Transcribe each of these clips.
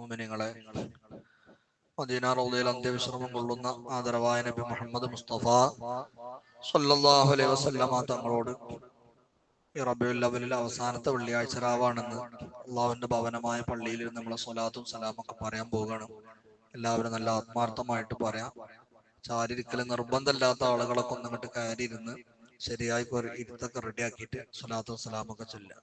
മോമിനിങ്ങളെ മദീനാറോദയിൽ അന്ത്യവിശ്രമം കൊള്ളുന്ന ആദരവായ നബി മുഹമ്മദ് മുസ്തഫ സല്ലല്ലാഹു അലൈഹി വസല്ലമ തങ്ങളോട് ഈ റബിയുൽ അവലിൽ അവസാനത്തെ വെള്ളിയാഴ്ച രാവാണെന്ന് അള്ളാഹുവിന്റെ ഭവനമായ പള്ളിയിൽ നമ്മളെ സ്വലാത്തും സലാമൊക്കെ പറയാൻ പോവുകയാണ്. എല്ലാവരും നല്ല ആത്മാർത്ഥമായിട്ട് പറയാം. ചാരിരിക്കൽ നിർബന്ധമില്ലാത്ത ആളുകളൊക്കെ ഒന്നിങ്ങോട്ട് കയറി ഇരുന്ന് ശരിയായി ഇരുത്തൊക്കെ റെഡിയാക്കിയിട്ട് സ്വലാത്തും സലാമൊക്കെ ചൊല്ലാം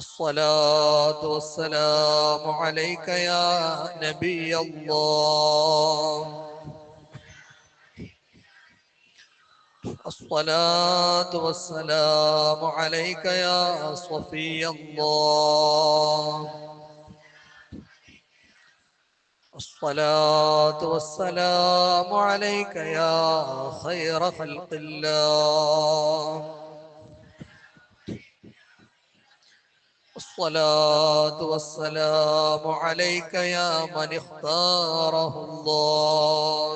الصلاة والسلام عليك يا نبي الله. الصلاة والسلام عليك يا صفي الله. الصلاة والسلام عليك يا خير خلق الله. الصلاة والسلام عليك يا من اختاره الله.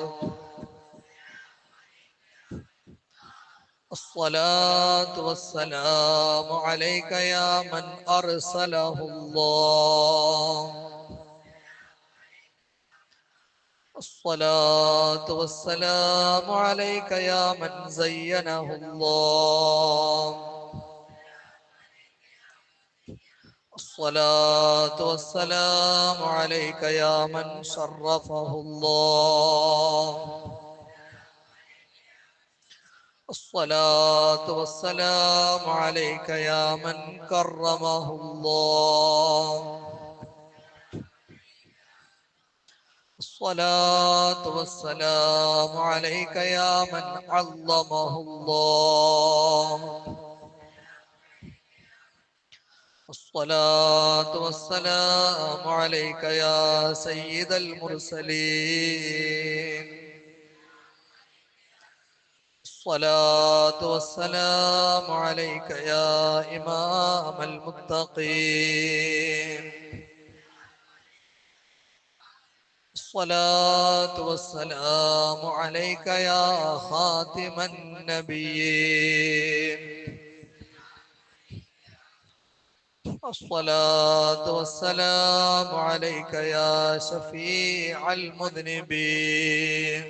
الصلاة والسلام عليك يا من أرسله الله. الصلاة والسلام عليك يا من زينه الله. الصلاة والسلام عليك يا من شرفه الله. الصلاة والسلام عليك يا من كرمه الله. الصلاة والسلام عليك يا من علمه الله. الصلاة والسلام عليك يا سيد المرسلين. الصلاة والسلام عليك يا إمام المتقين. الصلاة والسلام عليك يا خاتم النبيين. الصلاة والسلام عليك يا شفيع المذنبين.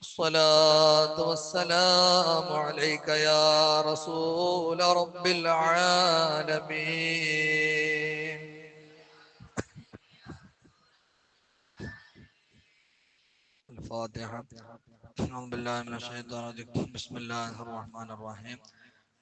الصلاة والسلام عليك يا رسول رب العالمين. الفاتحة. أعوذ بالله من الشيطان الرجيم. بسم الله الرحمن الرحيم.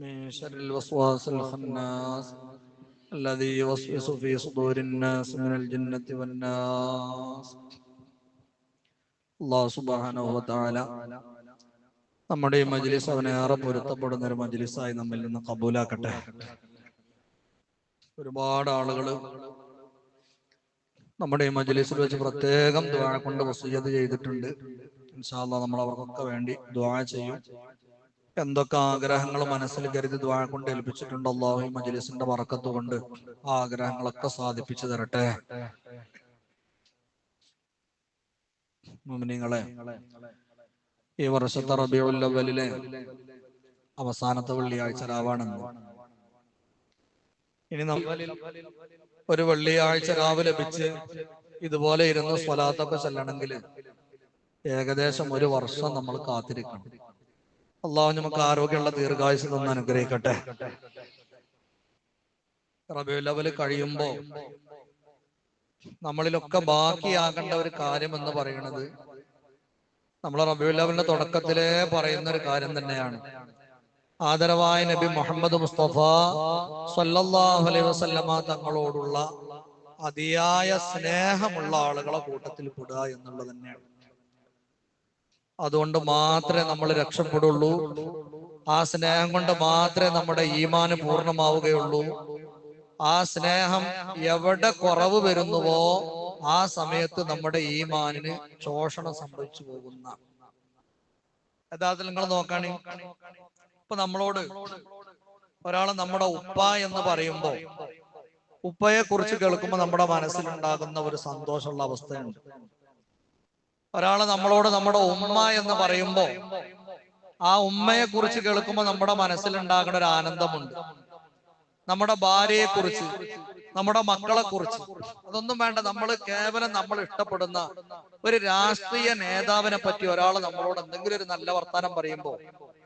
من شر الوسواس الخناس الذي يوسوس في صدور الناس من الجنة والناس അള്ളാഹു സുബാനഹു താല നമ്മുടെ ഈ മജ്ലിസ് അവനേറെ പൊരുത്തപ്പെടുന്ന ഒരു മജ്ലിസായി നമ്മിൽ നിന്ന് കബൂലാക്കട്ടെ ഒരുപാട് ആളുകൾ നമ്മുടെ ഈ മജ്ലിസിൽ വെച്ച് പ്രത്യേകം ദ്വാ കൊണ്ട് വസീയത്ത് ചെയ്തിട്ടുണ്ട് ഇൻഷാല്ല നമ്മൾ അവർക്കൊക്കെ വേണ്ടി ദ്വാ ചെയ്യും എന്തൊക്കെ ആഗ്രഹങ്ങൾ മനസ്സിൽ കരുതി ദ്വാ കൊണ്ട് ഏൽപ്പിച്ചിട്ടുണ്ട് അള്ളാഹു മജ്ലിസിന്റെ വറക്കത്ത് കൊണ്ട്. ആഗ്രഹങ്ങളൊക്കെ സാധിപ്പിച്ചു തരട്ടെ. ഈ വർഷത്തെ റബിയുള്ളവലിലെ അവസാനത്തെ വെള്ളിയാഴ്ച രാവാണെന്ന്. ഇനി ഒരു വെള്ളിയാഴ്ച രാവ് ലഭിച്ച് ഇതുപോലെ ഇരുന്ന് സ്വലാത്തൊക്കെ ചെല്ലണമെങ്കിൽ ഏകദേശം ഒരു വർഷം നമ്മൾ കാത്തിരിക്കണം. അള്ളാഹു നമുക്ക് ആരോഗ്യമുള്ള ദീർഘായുസ് തന്ന് അനുഗ്രഹിക്കട്ടെ. റബിയു ലെവൽ കഴിയുമ്പോ നമ്മളിലൊക്കെ ബാക്കിയാകേണ്ട ഒരു കാര്യം എന്ന് പറയുന്നത് നമ്മൾ റബിയുലവലിന്റെ തുടക്കത്തിലെ തുടക്കത്തിലേ പറയുന്ന ഒരു കാര്യം തന്നെയാണ്. ആദരവായ നബി മുഹമ്മദ് മുസ്തഫ സല്ലല്ലാഹു അലൈഹി വസല്ലമ തങ്ങളോടുള്ള അതിയായ സ്നേഹമുള്ള ആളുകളെ കൂട്ടത്തിൽ പെടുക എന്നുള്ളത് തന്നെയാണ്. അതുകൊണ്ട് മാത്രമേ നമ്മൾ രക്ഷപ്പെടുള്ളൂ. ആ സ്നേഹം കൊണ്ട് മാത്രമേ നമ്മുടെ ഈമാന് പൂർണമാവുകയുള്ളൂ. ആ സ്നേഹം എവിടെ കുറവ് വരുന്നുവോ ആ സമയത്ത് നമ്മുടെ ഈമാനിന് ശോഷണം സംഭവിച്ചു പോകുന്ന. യഥാർത്ഥത്തിൽ നിങ്ങൾ നോക്കണേ ഇപ്പൊ നമ്മളോട് ഒരാൾ നമ്മുടെ ഉപ്പ എന്ന് പറയുമ്പോ ഉപ്പയെ കുറിച്ച് കേൾക്കുമ്പോൾ നമ്മുടെ മനസ്സിലുണ്ടാകുന്ന ഒരു സന്തോഷമുള്ള അവസ്ഥയുണ്ട്. ഒരാൾ നമ്മളോട് നമ്മുടെ ഉമ്മ എന്ന് പറയുമ്പോ ആ ഉമ്മയെ കുറിച്ച് കേൾക്കുമ്പോൾ നമ്മുടെ മനസ്സിലുണ്ടാകുന്ന ഒരു ആനന്ദമുണ്ട്. നമ്മുടെ ഭാര്യയെ കുറിച്ച് നമ്മുടെ മക്കളെ കുറിച്ച് അതൊന്നും വേണ്ട നമ്മൾ കേവലം നമ്മൾ ഇഷ്ടപ്പെടുന്ന ഒരു രാഷ്ട്രീയ നേതാവിനെ പറ്റി ഒരാൾ നമ്മളോട് എന്തെങ്കിലും ഒരു നല്ല വർത്താനം പറയുമ്പോൾ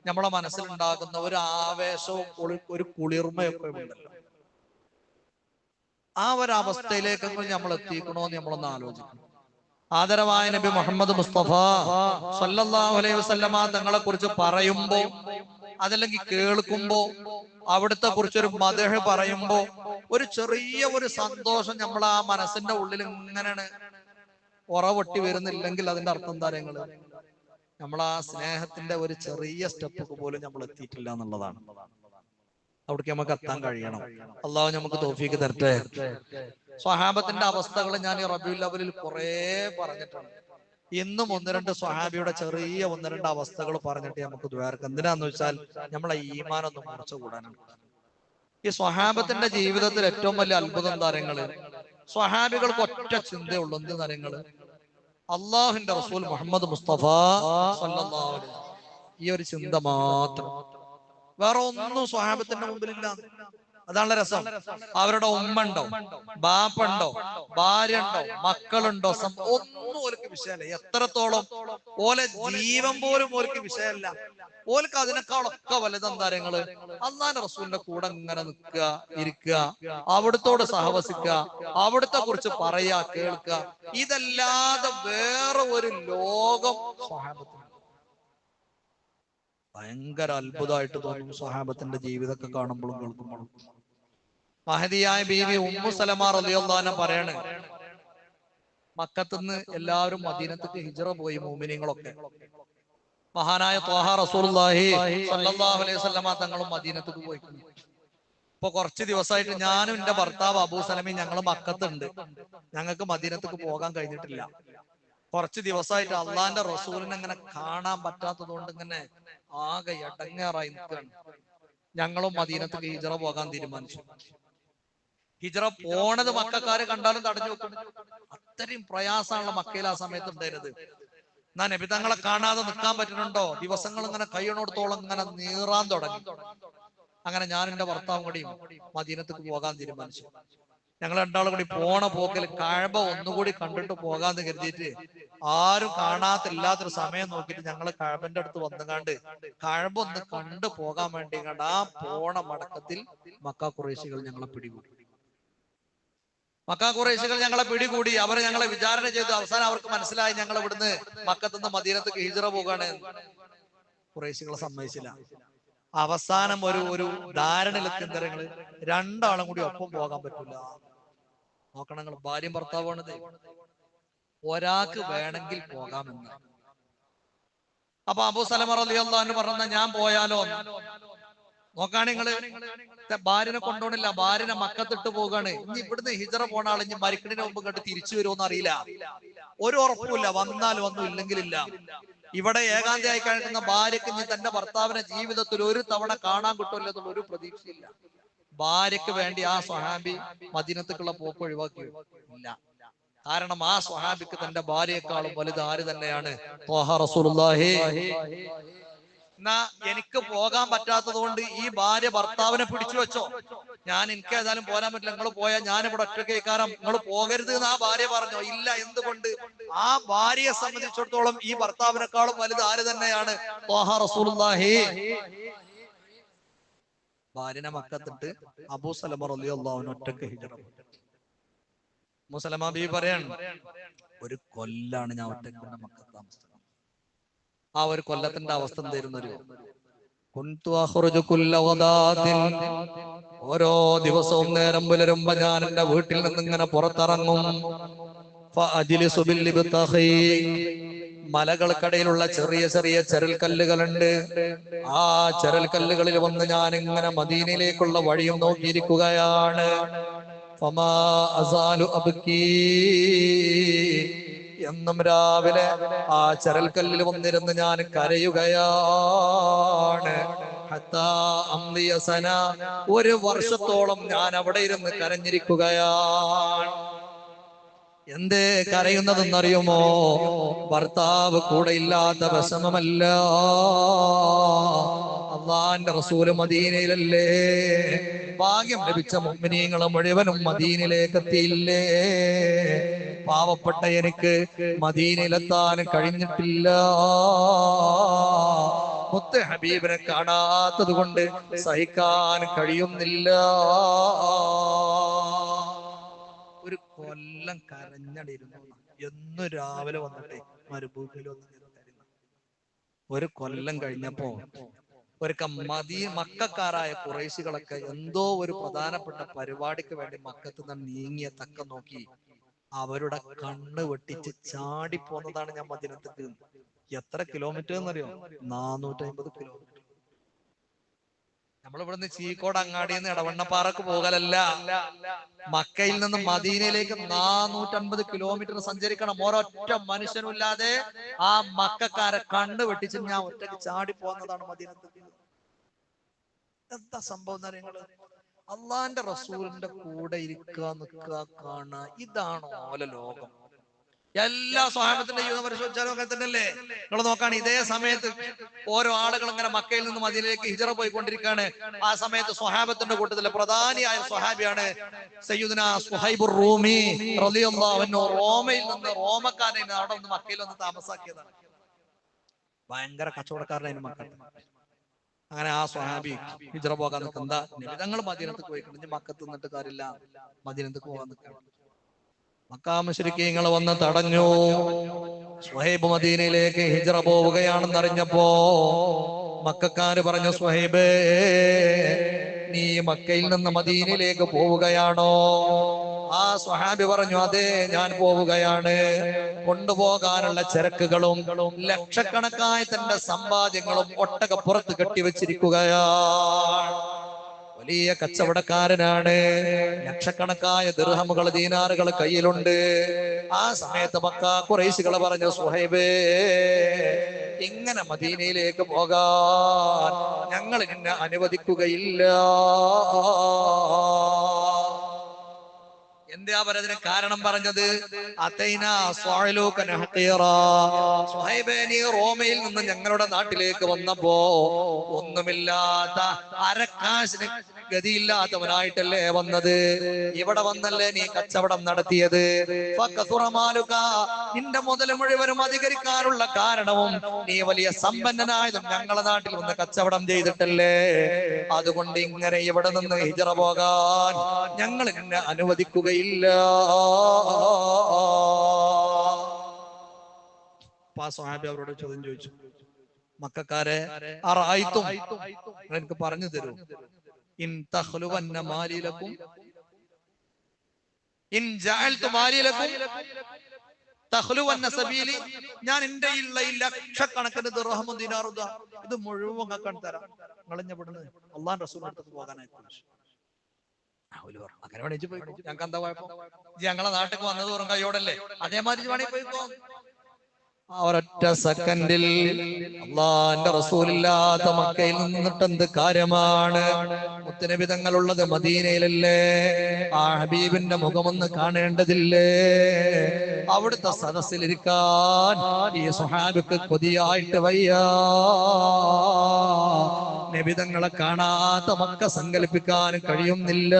നമ്മളെ മനസ്സിലുണ്ടാകുന്ന ഒരു ആവേശവും ഒരു കുളിർമയൊക്കെ ഉണ്ടല്ലോ. ആ ഒരു അവസ്ഥയിലേക്കെങ്കിലും നമ്മൾ എത്തിക്കണോ എത്തിക്കണോന്ന് നമ്മളൊന്ന് ആലോചിക്കണം. ആദരവായ നബി മുഹമ്മദ് മുസ്തഫ സല്ലല്ലാഹു അലൈഹി വസല്ലമ തങ്ങളെ കുറിച്ച് പറയുമ്പോ അതല്ലെങ്കിൽ കേൾക്കുമ്പോ അവിടുത്തെ കുറിച്ചൊരു മതഹ് പറയുമ്പോ ഒരു ചെറിയ ഒരു സന്തോഷം നമ്മൾ ആ മനസ്സിന്റെ ഉള്ളിൽ ഇങ്ങനെയാണ് ഉറവൊട്ടി വരുന്നില്ലെങ്കിൽ അതിന്റെ അർത്ഥം എന്താ നിങ്ങൾ നമ്മൾ ആ സ്നേഹത്തിന്റെ ഒരു ചെറിയ സ്റ്റെപ്പ് പോലും നമ്മൾ എത്തിയിട്ടില്ല എന്നുള്ളതാണ്. അവിടേക്ക് നമുക്ക് എത്താൻ കഴിയണം. അള്ളാഹു നമുക്ക് തോഫീക്ക് തരട്ടെ. സ്വഹാബത്തിന്റെ അവസ്ഥകൾ ഞാൻ ഈ റബിയുൽ അവലിൽ കുറെ പറഞ്ഞിട്ടുണ്ട്. ഇന്നും ഒന്ന് രണ്ട് സ്വഹാബിയുടെ ചെറിയ ഒന്ന് രണ്ട് അവസ്ഥകൾ പറഞ്ഞിട്ട് നമുക്ക് ദ്വാരക്ക് എന്തിനാന്ന് വെച്ചാൽ നമ്മളെ ഈമാനൊന്ന് മുറിച്ചു കൂടാനാണ്. ഈ സ്വഹാബത്തിന്റെ ജീവിതത്തിൽ ഏറ്റവും വലിയ അത്ഭുതം താരങ്ങൾ സ്വഹാബികൾക്ക് ഒറ്റ ചിന്തയുള്ളൂ. എന്ത് താരങ്ങൾ അള്ളാഹുന്റെ റസൂൽ മുഹമ്മദ് മുസ്തഫ ഈ ഒരു ചിന്ത മാത്രം. വേറെ ഒന്നും സ്വഹാബത്തിന്റെ മുമ്പിലില്ല. അതാണ് രസം. അവരുടെ ഉമ്മ ഉണ്ടോ? ബാപ്പുണ്ടോ? ഭാര്യ ഉണ്ടോ? മക്കളുണ്ടോ? ഒന്നും ഓർക്ക് വിഷയമല്ല. എത്രത്തോളം ഓലെ ജീവൻ പോലും ഓർക്ക് വിഷയമല്ല. ഓൽക്ക് അതിനേക്കാളൊക്കെ വലുതെന്താരങ്ങൾ അള്ളാന്റെ റസൂലിന്റെ കൂടെ ഇങ്ങനെ നിൽക്കുക ഇരിക്കുക അവിടുത്തോട് സഹവസിക്കുക അവിടുത്തെ കുറിച്ച് പറയാ കേൾക്കുക. ഇതല്ലാതെ വേറെ ഒരു ലോകം സ്വഹാബത്തിന്. ഭയങ്കര അത്ഭുതമായിട്ട് തോന്നും സ്വഹാബത്തിന്റെ ജീവിതമൊക്കെ കാണുമ്പോഴും കേൾക്കുമ്പോഴും. മഹതിയായ ബീവി ഉമ്മു സലമാർ അലിയുള്ള പറയാണ് മക്കത്തുനിന്ന് എല്ലാവരും മദീനത്തേക്ക് ഹിജറ പോയി മോമിനിങ്ങളൊക്കെ. മഹാനായ ത്വാഹ റസൂലുള്ളാഹി സല്ലല്ലാഹു അലൈഹി വസല്ലമ തങ്ങളും മദീനത്തേക്ക് പോയി ഇപ്പൊ കുറച്ച് ദിവസമായിട്ട് ഞാനും എന്റെ ഭർത്താവ് അബൂ സലമി ഞങ്ങൾ മക്കത്തുണ്ട്. ഞങ്ങൾക്ക് മദീനത്തേക്ക് പോകാൻ കഴിഞ്ഞിട്ടില്ല. കുറച്ച് ദിവസമായിട്ട് അള്ളാന്റെ റസൂലിനെ അങ്ങനെ കാണാൻ പറ്റാത്തത് കൊണ്ട് ഇങ്ങനെ ആകെ ഇടങ്ങേറായി നിൽക്കുകയാണ്. ഞങ്ങളും മദീനത്തേക്ക് ഹിജറ പോകാൻ തീരുമാനിച്ചു. ഹിജറ പോണത് മക്കാര് കണ്ടാലും തടഞ്ഞു വെക്കും. അത്രയും പ്രയാസമുള്ള മക്കയിൽ ആ സമയത്ത് ഉണ്ടായിരുന്നത്. എന്നാ നബി തങ്ങളെ കാണാതെ നിൽക്കാൻ പറ്റുന്നുണ്ടോ? ദിവസങ്ങൾ ഇങ്ങനെ കൈയണോടത്തോളം ഇങ്ങനെ നീറാൻ തുടങ്ങി. അങ്ങനെ ഞാൻ എന്റെ ഭർത്താവും കൂടിയും മദീനത്തേക്ക് പോകാൻ തീരുമാനിച്ചു. ഞങ്ങൾ രണ്ടാളും കൂടി പോണ പോക്കിൽ കഴബ ഒന്നുകൂടി കണ്ടിട്ട് പോകാന്ന് കരുതിയിട്ട് ആരും കാണാത്തില്ലാത്തൊരു സമയം നോക്കിയിട്ട് ഞങ്ങൾ കഴബന്റെ അടുത്ത് വന്നുകാണ്ട് കഴബ ഒന്ന് കണ്ടു പോകാൻ വേണ്ടി കണ്ട് ആ പോണ മടക്കത്തിൽ മക്ക കുറേശികൾ ഞങ്ങളെ പിടികൂടി. മക്ക കുറേശികൾ ഞങ്ങളെ പിടികൂടി. അവർ ഞങ്ങളെ വിചാരണ ചെയ്തു. അവസാനം അവർക്ക് മനസ്സിലായി ഞങ്ങൾ ഇവിടുന്ന് മക്കത്തുനിന്ന് മദീനത്തേക്ക് ഹിജറ പോകാണ് കുറേശികളെ സമ്മതിച്ചില്ല. അവസാനം ഒരു ഒരു ധാരണയിലെത്തി നിങ്ങൾ? രണ്ടാളും കൂടി ഒപ്പം പോകാൻ പറ്റില്ല. നോക്കണം നിങ്ങൾ ഭാര്യയും ഭർത്താവാണത്. ഒരാൾക്ക് വേണമെങ്കിൽ പോകാമെന്ന്. അപ്പൊ അബു സലമ അലി പറഞ്ഞ ഞാൻ പോയാലോ. നോക്കാണ് നിങ്ങൾ. ഭാര്യനെ കൊണ്ടോണില്ല ഭാര്യനെ മക്കത്തിട്ട് പോകാണ്. ഇനി ഇവിടുന്ന് ഹിജറ പോണ ആൾ ഇനി മരിക്കണിന് മുമ്പ് കണ്ട് തിരിച്ചു വരുമോന്ന് അറിയില്ല. ഒരു ഉറപ്പുമില്ല വന്നാൽ വന്നു ഇല്ലെങ്കിലില്ല. ഇവിടെ ഏകാന്തയായി കഴിക്കുന്ന ഭാര്യക്ക് ഇനി തന്റെ ഭർത്താവിനെ ജീവിതത്തിൽ ഒരു തവണ കാണാൻ കിട്ടുമല്ലോ എന്നുള്ള ഒരു പ്രതീക്ഷയില്ല. ഭാര്യക്ക് വേണ്ടി ആ സ്വഹാബി മദീനത്തേക്കുള്ള പോക്ക് ഒഴിവാക്കി ഇല്ല. കാരണം ആ സ്വഹാബിക്ക് തന്റെ ഭാര്യയെക്കാളും വലുത് ആര് തന്നെയാണ്? എന്നാ എനിക്ക് പോകാൻ പറ്റാത്തത് കൊണ്ട് ഈ ഭാര്യ ഭർത്താവിനെ പിടിച്ചു വെച്ചോ. ഞാൻ എനിക്ക് ഏതായാലും പോരാൻ പറ്റില്ല. നിങ്ങൾ പോയാൽ ഞാൻ ഇവിടെ ഒറ്റക്കേക്കാരം നിങ്ങൾ പോകരുത് എന്ന് ആ ഭാര്യ പറഞ്ഞോ. ഇല്ല എന്തുകൊണ്ട്? ആ ഭാര്യയെ സംബന്ധിച്ചിടത്തോളം ഈ ഭർത്താവിനെക്കാളും വലുത് ആര് തന്നെയാണ്? ഭാര്യനെ മക്കത്തിട്ട് അബൂ സലമ റളിയല്ലാഹു ഒറ്റയ്ക്ക് ഹിജറ. പോയി. ബി പറയാണ് ഒരു കൊല്ലാണ് ഞാൻ ഒറ്റയ്ക്ക് മക്ക താമസിച്ചത് ആ ഒരു കൊല്ലത്തിന്റെ അവസ്ഥ കുല്ല ഓരോ ദിവസവും നേരം പുലരുമ്പോ ഞാൻ എന്റെ വീട്ടിൽ നിന്ന് ഇങ്ങനെ പുറത്തിറങ്ങും. മലകൾക്കടയിലുള്ള ചെറിയ ചെറിയ ചരൽ കല്ലുകളുണ്ട് ആ ചരൽ കല്ലുകളിൽ വന്ന് ഞാൻ ഇങ്ങനെ മദീനയിലേക്കുള്ള വഴിയും നോക്കിയിരിക്കുകയാണ്. ഫമാ അസാലു അബ്കീ. എന്നും രാവിലെ ആ ചരൽക്കല്ലിൽ വന്നിരുന്ന് ഞാൻ കരയുകയാണ്. സന. ഒരു വർഷത്തോളം ഞാൻ അവിടെ ഇരുന്ന് കരഞ്ഞിരിക്കുകയാണ്. എന്തേ കരയുന്നതെന്നറിയുമോ? ഭർത്താവ് കൂടെ ഇല്ലാത്ത വിഷമമല്ല. അള്ളാന്റെ റസൂൽ മദീനയിലല്ലേ? ഭാഗ്യം ലഭിച്ച മുമ്മിനീങ്ങളെ മുഴുവനും മദീനയിലേക്ക് എത്തിയില്ലേ പാവപ്പെട്ട എനിക്ക് മദീനയിലെത്താൻ കഴിഞ്ഞിട്ടില്ല. മുത്ത ഹബീബിനെ കാണാത്തത് കൊണ്ട് സഹിക്കാൻ കഴിയുന്നില്ല. ഒരു കൊല്ലം കരഞ്ഞടിയിരുന്നു. എന്നു രാവിലെ വന്നിട്ടേ മരുഭൂമിയിൽ ഒന്ന് ഒരു കൊല്ലം കഴിഞ്ഞപ്പോ ഒരു മതി മക്കാരായ കുറേശികളൊക്കെ എന്തോ ഒരു പ്രധാനപ്പെട്ട പരിപാടിക്ക് വേണ്ടി മക്കത്ത് നിന്ന് നീങ്ങിയ തക്ക നോക്കി അവരുടെ കണ്ണ് വെട്ടിച്ച് ചാടി പോന്നതാണ് ഞാൻ മദിനത്തേക്ക് എത്ര കിലോമീറ്റർ എന്നറിയോ? നാനൂറ്റി അമ്പത് കിലോമീറ്റർ നമ്മൾ ഇവിടുന്ന് ചീക്കോട് അങ്ങാടിയിൽ നിന്ന് ഇടവണ്ണപ്പാറക്ക് പോകലല്ല. മക്കയിൽ നിന്ന് മദീനയിലേക്ക് നാനൂറ്റമ്പത് കിലോമീറ്റർ സഞ്ചരിക്കണം. ഒരൊറ്റ മനുഷ്യനുമില്ലാതെ ആ മക്കാരെ കണ്ണ് വെട്ടിച്ച് ഞാൻ ഒറ്റയ്ക്ക് ചാടി പോകുന്നതാണ് മദീന എന്താ സംഭവം നിങ്ങൾ? അള്ളാന്റെ റസൂലിന്റെ കൂടെ ഇരിക്കുക നിൽക്കുക കാണുക ഇതാണ് ഓല ലോകം? എല്ലാ സ്വഹാബത്തിന്റെ ജീവിതം പരിശോധിച്ചാലും ഒക്കെ തന്നെയല്ലേ? നിങ്ങൾ നോക്കാണ് ഇതേ സമയത്ത് ഓരോ ആളുകൾ ഇങ്ങനെ മക്കയിൽ നിന്ന് മദീനയിലേക്ക് ഹിജറ പോയിക്കൊണ്ടിരിക്കുകയാണ്. ആ സമയത്ത് സ്വഹാബത്തിന്റെ കൂട്ടത്തിലെ പ്രധാനിയായ സ്വഹാബിയാണ് സയ്യുദന സുഹൈബുർ റൂമി അൻഹു. റോമയിൽ നിന്ന് റോമക്കാരനെ അവിടെ നിന്ന് മക്കയിൽ വന്ന് താമസാക്കിയതാണ്. ഭയങ്കര കച്ചവടക്കാരനായിരുന്നു മക്കൾ അങ്ങനെ ആ സ്വഹാബി ഹിജറ പോകാൻ നിൽക്കുന്ന ഞങ്ങൾ മദീനത്തേക്ക് പോയിട്ടുണ്ട് ഇനി മക്കത്ത് നിന്നിട്ട് കാര്യമില്ല. മദീനത്തേക്ക് പോകാൻ നിൽക്കണം മക്കാമശ്രിക്കീങ്ങൾ വന്ന് തടഞ്ഞു. സ്വഹൈബ് മദീനയിലേക്ക് ഹിജറ പോവുകയാണെന്ന് അറിഞ്ഞപ്പോ മക്കാര് പറഞ്ഞു സുഹൈബ് നീ മക്കയിൽ നിന്ന് മദീനയിലേക്ക് പോവുകയാണോ? ആ സ്വഹാബി പറഞ്ഞു അതെ ഞാൻ പോവുകയാണ്. കൊണ്ടുപോകാനുള്ള ചരക്കുകളും ലക്ഷക്കണക്കായ തന്റെ സമ്പാദ്യങ്ങളും ഒട്ടക പുറത്ത് കെട്ടിവെച്ചിരിക്കുകയാണ്. വലിയ കച്ചവടക്കാരനാണ്. ലക്ഷക്കണക്കായ ദൃഹമുകൾ ദീനാറുകൾ കയ്യിലുണ്ട്. ആ സമയത്ത് മക്ക കുറേശികൾ പറഞ്ഞു സുഹൈബേ ഇങ്ങനെ മദീനയിലേക്ക് പോകാൻ ഞങ്ങൾ നിന്നെ അനുവദിക്കുകയില്ല. എന്താ പറഞ്ഞതിന് കാരണം പറഞ്ഞത്? റോമയിൽ നിന്ന് ഞങ്ങളുടെ നാട്ടിലേക്ക് വന്നപ്പോ ഒന്നുമില്ലാത്ത അരക്കാശിന് ഗതിയില്ലാത്തവനായിട്ടല്ലേ വന്നത്? ഇവിടെ വന്നല്ലേ നീ കച്ചവടം നടത്തിയത്. നിന്റെ മുതൽ മുഴുവനും അധികരിക്കാനുള്ള കാരണവും നീ വലിയ സമ്പന്നനായതും ഞങ്ങളെ നാട്ടിൽ വന്ന് കച്ചവടം ചെയ്തിട്ടല്ലേ? അതുകൊണ്ട് ഇങ്ങനെ ഇവിടെ നിന്ന് ഹിജറ പോകാൻ ഞങ്ങൾ ഇങ്ങനെ അനുവദിക്കുകയില്ല. സ്വഹാബി അവരോട് ചോദ്യം ചോദിച്ചു. മക്കാരെ എനിക്ക് പറഞ്ഞു തരും. ഇൻ ഇൻ ജഅൽതു ഞാൻ എന്റെ ലക്ഷക്കണക്കിന് ദിനാറും ഇത്. മുഴുവൻ കക്കാൻ തരാം. കളഞ്ഞപ്പെടുന്നത് പെടുന്നത് അള്ളാൻ റസൂൽ അടുത്ത് പോകാനായി അങ്ങനെ വേണിച്ച് പോയി ഞങ്ങൾക്ക് എന്താ പോയപ്പോ ഞങ്ങളെ നാട്ടിൽ വന്നത് വെറും കൈയോടല്ലേ അതേമാതിരി വേണമെങ്കിൽ പോയിക്കോ. ആ ഒരൊറ്റ സെക്കൻഡിൽ അള്ളാന്റെ റസൂലില്ലാത്ത മക്കയിൽ നിന്നിട്ട് എന്ത് കാര്യമാണ്? മുത്തനബി തങ്ങളുള്ളത് മദീനയിലല്ലേ? ആ ഹബീബിന്റെ മുഖമൊന്ന് കാണേണ്ടതില്ലേ? അവിടുത്തെ സദസ്സിലിരിക്കാൻ ഈ സുഹാബിക്ക് കൊതിയായിട്ട് വയ്യ. നബിതങ്ങളെ കാണാത്ത മക്ക സങ്കല്പിക്കാൻ കഴിയുന്നില്ല.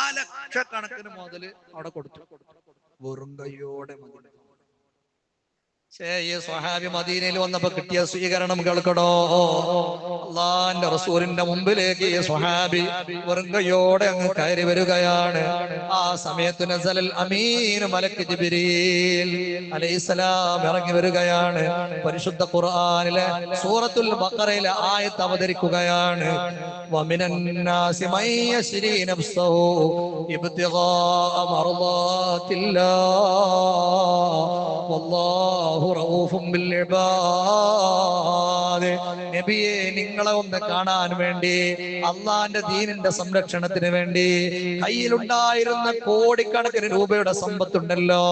ആ ലക്ഷക്കണക്കിന് മുതൽ അവിടെ കൊടുത്തു. വെറും കയ്യോടെ ഛേ, ഈ സ്വഹാബി മദീനയിൽ വന്നപ്പോ കിട്ടിയ സ്വീകരണം കേൾക്കടോ. അള്ളാന്റെ റസൂലിന്റെ മുമ്പിലേക്ക് ഈ സ്വഹാബി വെറും കയ്യോടെ അങ്ങ് കയറി വരികയാണ്. ആ സമയത്ത് നസലൽ അമീൻ മലക്ക് ജിബിരീൽ അലൈഹിസ്സലാം ഇറങ്ങി വരികയാണ്. പരിശുദ്ധ ഖുർആനിലെ സൂറത്തുൽ ബഖറയിലെ ആയത്ത് അവതരിക്കുകയാണ്. ഇബ്തിഗാ നാസി നബിയെ നിങ്ങളെ ഒന്ന് കാണാൻ വേണ്ടി അള്ളാന്റെ ദീനിന്റെ സംരക്ഷണത്തിന് വേണ്ടി കയ്യിലുണ്ടായിരുന്ന കോടിക്കണക്കിന് രൂപയുടെ സമ്പത്തുണ്ടല്ലോ.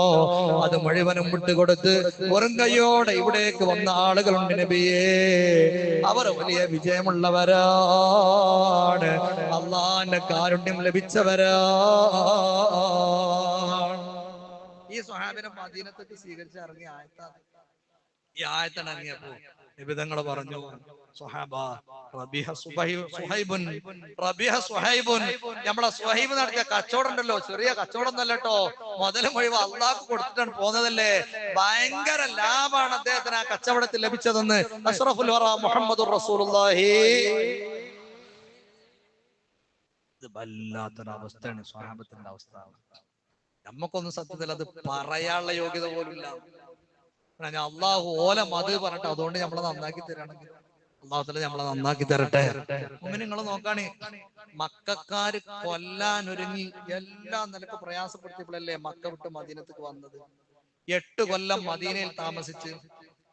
അത് മുഴുവനും വിട്ടുകൊടുത്ത് വെറും കൈയോടെ ഇവിടേക്ക് വന്ന ആളുകളുണ്ട് നബിയെ. അവർ വലിയ വിജയമുള്ളവരാണ്. അള്ളാന്റെ കാരുണ്യം ലഭിച്ചവരാണ്. ഈ സ്വഹാബിനെ മദീനത്തേക്ക് സ്വീകരിച്ച് ഇറങ്ങിയ ആയത്താണ് ഈ ആയത്താണ് ഇറങ്ങിയപ്പോ നിബിതങ്ങൾ പറഞ്ഞു സ്വഹാബ റബിഹ സുഹൈബുൻ റബിഹ സുഹൈബുൻ നമ്മളെ സുഹൈബ് നടത്തിയ കച്ചവടം ഉണ്ടല്ലോ ചെറിയ കച്ചവടം ഒന്നല്ല കേട്ടോ. മുതൽ മുഴുവൻ അള്ളാഹ് കൊടുത്തിട്ടാണ് പോന്നതല്ലേ ഭയങ്കര ലാഭാണ് അദ്ദേഹത്തിന് ആ കച്ചവടത്തിൽ ലഭിച്ചതെന്ന് അഷ്റഫുൽ വറ മുഹമ്മദ് റസൂലുള്ളാഹി. ഇത് വല്ലാത്തൊരു അവസ്ഥയാണ് സ്വഹാബത്തിന്റെ അവസ്ഥ. നമുക്കൊന്നും സത്യത്തിൽ അത് പറയാനുള്ള യോഗ്യത പോലും ഇല്ല ഞാൻ അള്ളാഹു ഓല മത് പറഞ്ഞിട്ട് അതുകൊണ്ട് നമ്മളെ നന്നാക്കി തരാണെങ്കിൽ അള്ളാഹുത്തല നമ്മളെ നന്നാക്കി തരട്ടെ. നിങ്ങൾ നോക്കാണേ മക്കാര് കൊല്ലാൻ ഒരുങ്ങി എല്ലാ നിലയ്ക്ക് പ്രയാസപ്പെടുത്തിയപ്പോഴല്ലേ മക്ക വിട്ട് മദീനത്തേക്ക് വന്നത്? എട്ട് കൊല്ലം മദീനയിൽ താമസിച്ച്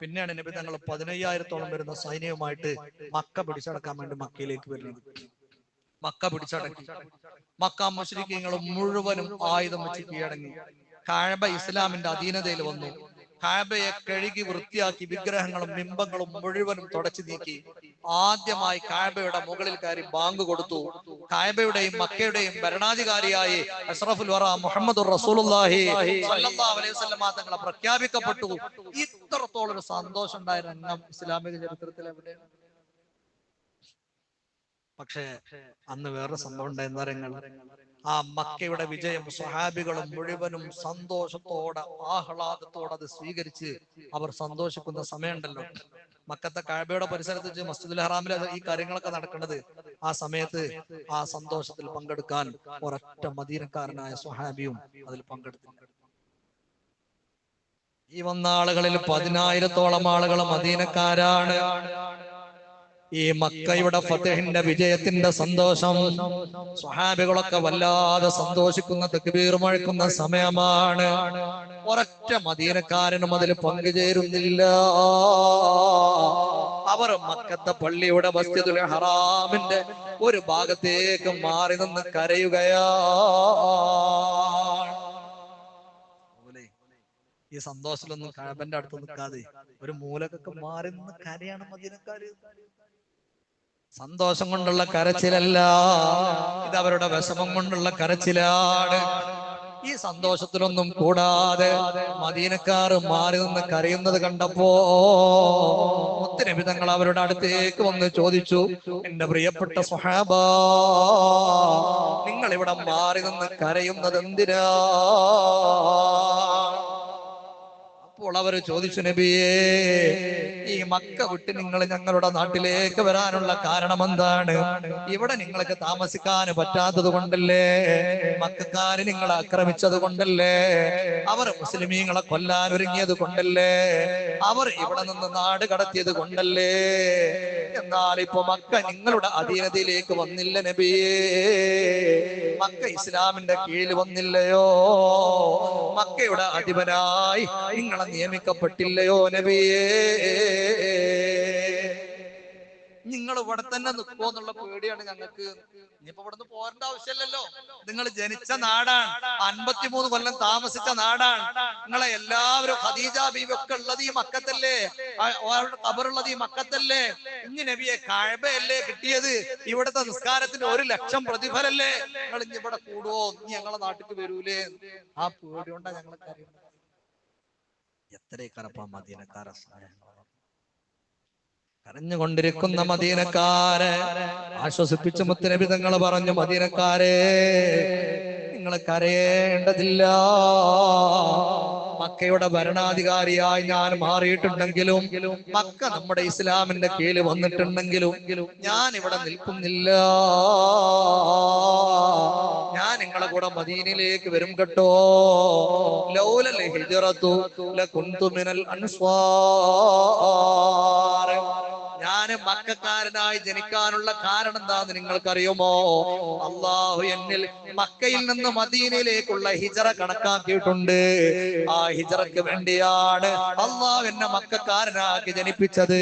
പിന്നെയാണ് നബി തങ്ങൾ പതിനയ്യായിരത്തോളം വരുന്ന സൈന്യവുമായിട്ട് മക്ക പിടിച്ചടക്കാൻ വേണ്ടി മക്കയിലേക്ക് വരുന്നത്. മക്ക പിടിച്ചടക്കി മക്ക മുസ്ലിക്കീങ്ങളും മുഴുവനും ആയുധം വെച്ച് കീഴടങ്ങി. കാഴബ ഇസ്ലാമിന്റെ അധീനതയിൽ വന്നു. കാബയെ കഴുകി വൃത്തിയാക്കി വിഗ്രഹങ്ങളും ബിംബങ്ങളും മുഴുവനും തുടച്ചു നീക്കി. ആദ്യമായി കാബയുടെ മുകളിൽ കയറി ബാങ്ക് കൊടുത്തു. കാബയുടെയും മക്കയുടെയും ഭരണാധികാരിയായി അഷ്റഫുൽ വറ മുഹമ്മദ് റസൂലുള്ളാഹി തങ്ങളെ പ്രഖ്യാപിക്കപ്പെട്ടു. ഇത്രത്തോളം ഒരു സന്തോഷം ഉണ്ടായ രംഗം ഇസ്ലാമിക ചരിത്രത്തിൽ എവിടെയാണ് പക്ഷേ അന്ന് വേറെ സംഭവം ഉണ്ടായിരുന്ന രംഗങ്ങൾ ആ മക്കയുടെ വിജയം സ്വഹാബികളും മുഴുവനും സന്തോഷത്തോടെ ആഹ്ലാദത്തോടെ അത് സ്വീകരിച്ച് അവർ സന്തോഷിക്കുന്ന സമയമുണ്ടല്ലോ. മക്കത്തെ കാഴ്ബയുടെ പരിസരത്ത് വെച്ച് മസ്ജിദുൽ ഹറാമിൽ ഈ കാര്യങ്ങളൊക്കെ നടക്കുന്നത്. ആ സമയത്ത് ആ സന്തോഷത്തിൽ പങ്കെടുക്കാൻ ഒരൊറ്റ മദീനക്കാരനായ സ്വഹാബിയും അതിൽ പങ്കെടുത്തു ഈ വന്ന ആളുകളിൽ പതിനായിരത്തോളം ആളുകൾ മദീനക്കാരാണ്. ഈ മക്കയുടെ ഫത്തേഹിന്റെ വിജയത്തിന്റെ സന്തോഷം. സ്വഹാബികളൊക്കെ വല്ലാതെ സന്തോഷിക്കുന്ന തെക്കുബീർ മുഴക്കുന്ന സമയമാണ്. ഒരൊറ്റ മദീനക്കാരനും അതിൽ പങ്കുചേരുന്നില്ല. അവർ മക്കത്തെ പള്ളിയുടെ മസ്ജിദുൽ ഹറാമിന്റെ ഒരു ഭാഗത്തേക്ക് മാറി നിന്ന് കരയുകയാ ഈ സന്തോഷത്തിലൊന്നും കഴബന്റെ അടുത്ത് നിൽക്കാതെ ഒരു മൂലക്കൊക്കെ മാറി നിന്ന് കരയാണ് മദീനക്കാര്. സന്തോഷം കൊണ്ടുള്ള കരച്ചിലല്ല. ഇത് അവരുടെ വിഷമം കൊണ്ടുള്ള കരച്ചിലാണ്. ഈ സന്തോഷത്തിലൊന്നും കൂടാതെ മദീനക്കാർ മാറി നിന്ന് കരയുന്നത് കണ്ടപ്പോ ഒത്തിരി തങ്ങൾ അവരുടെ അടുത്തേക്ക് വന്ന് ചോദിച്ചു എന്റെ പ്രിയപ്പെട്ട സുഹാബ നിങ്ങൾ ഇവിടെ മാറി നിന്ന് കരയുന്നത് എന്തിനാ? അപ്പോൾ അവർ ചോദിച്ചു നബിയേ ഈ മക്ക വിട്ട് നിങ്ങൾ ഞങ്ങളുടെ നാട്ടിലേക്ക് വരാനുള്ള കാരണം എന്താണ്? ഇവിടെ നിങ്ങൾക്ക് താമസിക്കാൻ പറ്റാത്തത് കൊണ്ടല്ലേ? മക്കാര് നിങ്ങളെ ആക്രമിച്ചത് കൊണ്ടല്ലേ? അവർ മുസ്ലിമീങ്ങളെ കൊല്ലാൻ ഒരുങ്ങിയത് കൊണ്ടല്ലേ? അവർ ഇവിടെ നിന്ന് നാട് കടത്തിയത് കൊണ്ടല്ലേ? എന്നാൽ ഇപ്പൊ മക്ക നിങ്ങളുടെ അധീനതയിലേക്ക് വന്നില്ല നബിയേ. മക്ക ഇസ്ലാമിന്റെ കീഴിൽ വന്നില്ലയോ? മക്കയുടെ അധിപനായി നിങ്ങളെ നിയമിക്കപ്പെട്ടില്ലയോ നബിയേ? നിങ്ങൾ ഇവിടെ തന്നെ നിൽക്കുമോ എന്നുള്ള പേടിയാണ് ഞങ്ങൾക്ക്. ഇനിയിപ്പോ ഇവിടെ നിന്ന് പോരേണ്ട ആവശ്യമില്ലല്ലോ. നിങ്ങൾ ജനിച്ച നാടാണ്. അൻപത്തിമൂന്ന് കൊല്ലം താമസിച്ച നാടാണ്. നിങ്ങളെ എല്ലാവരും ഖദീജ ബീവി ഒക്കെ ഉള്ളത് ഈ മക്കത്തല്ലേ? അവരുടെ ഖബറുള്ളത് ഈ മക്കത്തല്ലേ? ഇനി നബിയെ കഴബയല്ലേ കിട്ടിയത്? ഇവിടുത്തെ നിസ്കാരത്തിന് ഒരു ലക്ഷം പ്രതിഫലല്ലേ? നിങ്ങൾ ഇനി ഇവിടെ കൂടുവോ? ഇനി ഞങ്ങളെ നാട്ടിൽ വരൂലേ? ആ പേടി കൊണ്ടാ ഞങ്ങളെ അറിയുന്നത് എത്രയൊക്കെ മദീനക്കാരെ കരഞ്ഞുകൊണ്ടിരിക്കുന്ന മദീനക്കാരെ ആശ്വസിപ്പിച്ച മുത്തനബി തങ്ങൾ പറഞ്ഞു മദീനക്കാരെ നിങ്ങൾ കരയേണ്ടതില്ല. മക്കയുടെ ഭരണാധികാരിയായി ഞാൻ മാറിയിട്ടുണ്ടെങ്കിലും മക്ക നമ്മുടെ ഇസ്ലാമിന്റെ കീഴിൽ വന്നിട്ടുണ്ടെങ്കിലും ഞാൻ ഇവിടെ നിൽക്കുന്നില്ല. നിങ്ങളെ കൂടെ മദീനയിലേക്ക് വരും കേട്ടോ. ലൗലൽ ഹിജറത്തു ലകുന്തു മിനൽ അൻസ്വാർ. ഞാൻ മക്കാരനായി ജനിക്കാനുള്ള കാരണം എന്താന്ന് നിങ്ങൾക്കറിയുമോ? അള്ളാഹു എന്നിൽ മക്കയിൽ നിന്ന് മദീനയിലേക്കുള്ള ഹിജറ കണക്കാക്കിയിട്ടുണ്ട്. ആ ഹിജറക്ക് വേണ്ടിയാണ് അള്ളാഹു എന്നെ മക്കാരനാക്കി ജനിപ്പിച്ചത്.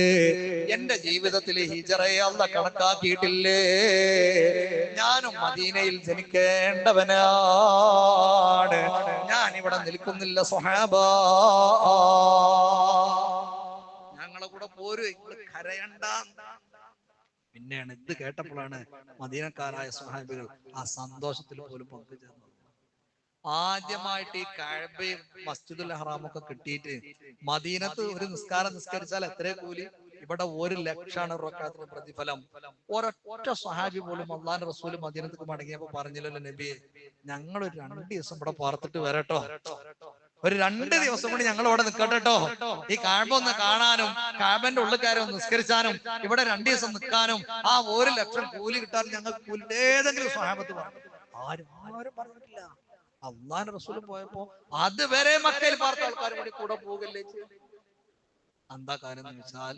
എന്റെ ജീവിതത്തിൽ ഹിജറയെ അല്ല കണക്കാക്കിയിട്ടില്ലേ? ഞാനും മദീനയിൽ ജനിക്കേണ്ടവനാണ്. ഞാൻ ഇവിടെ നിൽക്കുന്നില്ല സ്വഹാബ. ഞങ്ങളെ കൂടെ പോര്. ഇങ്ങൾ കരയണ്ട പിന്നെയാണ് ഇത് കേട്ടപ്പോഴാണ് മദീനക്കാരായ സുഹാബികൾ ആ സന്തോഷത്തിൽ പോലും പങ്കുചേർന്നത്. ആദ്യമായിട്ട് ഈ കഴബയും മസ്ജിദുൽ ഹറാമൊക്കെ കിട്ടിയിട്ട് മദീനത്ത് ഒരു നിസ്കാരം നിസ്കരിച്ചാൽ എത്ര കൂലി? ഇവിടെ ഒരു ലക്ഷാണ് റൊക്കാത്തിന് പ്രതിഫലം. ഒരൊറ്റ സ്വഹാബി പോലും അള്ളാൻ റസൂൽ മദീനത്തേക്ക് മടങ്ങിയപ്പോ പറഞ്ഞില്ലല്ലോ നബി ഞങ്ങൾ ഒരു രണ്ട് ദിവസം ഇവിടെ പാർത്തിട്ട് വരട്ടോ. ഒരു രണ്ട് ദിവസം കൂടി ഞങ്ങൾ ഇവിടെ നിൽക്കട്ടെ കേട്ടോ ഈ കാഴ്ബ ഒന്ന് കാണാനും കാഴ്ബന്റെ ഉള്ളിക്കാരെ ഒന്ന് നിസ്കരിച്ചാനും ഇവിടെ രണ്ടു ദിവസം നിൽക്കാനും ആ ഒരു ലക്ഷം കൂലി കിട്ടാൻ ഞങ്ങൾ കൂലി ഏതെങ്കിലും സഹാബത്ത് പറഞ്ഞു. ആരും ആരും പറഞ്ഞിട്ടില്ല. അള്ളാൻ റസൂൽ പോയപ്പോ അതുവരെ മക്കയിൽ പാർത്ത ആൾക്കാർ കൂടി കൂടെ പോകല്ലേ? എന്താ കാര്യം എന്ന് വെച്ചാൽ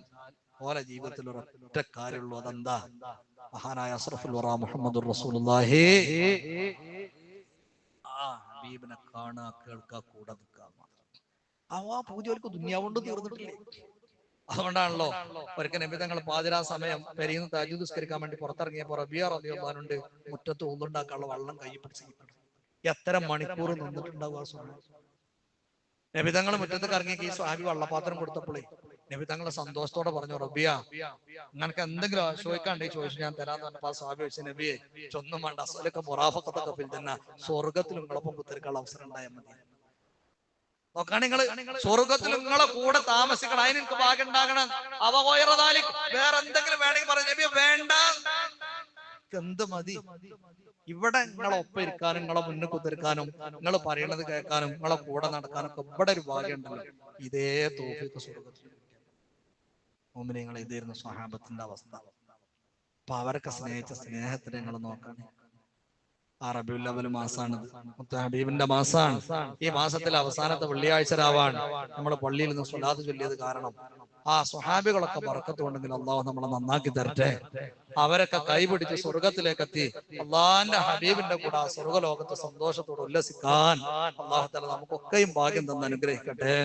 ഓരോ ജീവിതത്തിൽ ഒരൊറ്റ കാര്യമുള്ളൂ. അതെന്താ? മഹാനായ അസ്രഫുൽ മുഹമ്മദ് ആ ഹബീബിനെ കാണാ കേൾക്കാ കൂടെ നിൽക്കാൻ മാത്രം. ആ പൂജ അവർക്ക് ദുന്യാവുണ്ട് തീർന്നിട്ടില്ലേ? അതുകൊണ്ടാണല്ലോ ഒരിക്കൽ നബി തങ്ങൾ പാതിരാ സമയം പെരിയുന്ന താജു നിസ്കരിക്കാൻ വേണ്ടി പുറത്തിറങ്ങിയപ്പോൾ റബിയ റബിയുണ്ട് മുറ്റത്ത് ഒന്നുണ്ടാക്കാനുള്ള വള്ളം കൈ പിടിച്ച് എത്ര മണിക്കൂർ നിന്നിട്ടുണ്ടാവും ആ സ്വാമി നബി തങ്ങൾ മുറ്റത്ത് കറങ്ങിയ ഈ സ്വാമി വള്ളപാത്രം കൊടുത്തപ്പോഴേ നബി തങ്ങളെ സന്തോഷത്തോടെ പറഞ്ഞു റബിയ നിനക്ക് എന്തെങ്കിലും ചോദിക്കാണ്ടേ ചോദിച്ചു ഞാൻ തരാന്ന് പറഞ്ഞപ്പോ ആ സ്വാമി വെച്ച നബിയെ ചൊന്നും വേണ്ട അസലൊക്കെ മുറാഫത്തൊക്കെ ഫിൽ തന്നെ സ്വർഗത്തിൽ നിങ്ങളൊപ്പം കുത്തിരിക്കാനുള്ള അവസരം ഉണ്ടായാൽ മതി. നോക്കാണ് നിങ്ങൾ. സ്വർഗത്തിൽ നിങ്ങളെ കൂടെ താമസിക്കണം അതിന് എനിക്ക് ഭാഗ്യം ഉണ്ടാകണം. അവകോയറതാലി വേറെ എന്തെങ്കിലും വേണമെങ്കിൽ പറഞ്ഞു നബിയെ വേണ്ട. എന്ത് മതി? ഇവിടെ നിങ്ങളെ ഒപ്പം ഇരിക്കാനും നിങ്ങളെ മുന്നിൽ കുത്തിരിക്കാനും നിങ്ങൾ പറയണത് കേൾക്കാനും നിങ്ങളെ കൂടെ നടക്കാനും ഒക്കെ ഇവിടെ ഒരു ഭാഗ്യം ഉണ്ടല്ലോ. ഇതേ തോഫിക്ക് സ്വർഗത്തിൽ മോമിനിങ്ങളെ ഇതായിരുന്നു സ്വഹാബത്തിന്റെ അവസ്ഥ. അപ്പൊ അവരൊക്കെ സ്നേഹിച്ച സ്നേഹത്തിന് നിങ്ങൾ നോക്കണം. ആ റബിയുൽ അവൽ മാസാണിത്. ഹബീബിന്റെ മാസാണ്. ഈ മാസത്തിൽ അവസാനത്തെ വെള്ളിയാഴ്ച രാവാണ് നമ്മുടെ പള്ളിയിൽ നിന്ന് സ്വലാത്ത് ചൊല്ലിയത് കാരണം ആ സ്വഹാബികളൊക്കെ പറക്കത്തുണ്ടെങ്കിൽ അള്ളാഹു നമ്മളെ നന്നാക്കി തരട്ടെ. അവരൊക്കെ കൈപിടിച്ച് സ്വർഗത്തിലേക്ക് എത്തി അള്ളാന്റെ ഹബീബിന്റെ കൂടെ ആ സ്വർഗലോകത്തെ സന്തോഷത്തോടെ ഉല്ലസിക്കാൻ അള്ളാഹു തല നമുക്കൊക്കെയും ഭാഗ്യം തന്ന് അനുഗ്രഹിക്കട്ടെ.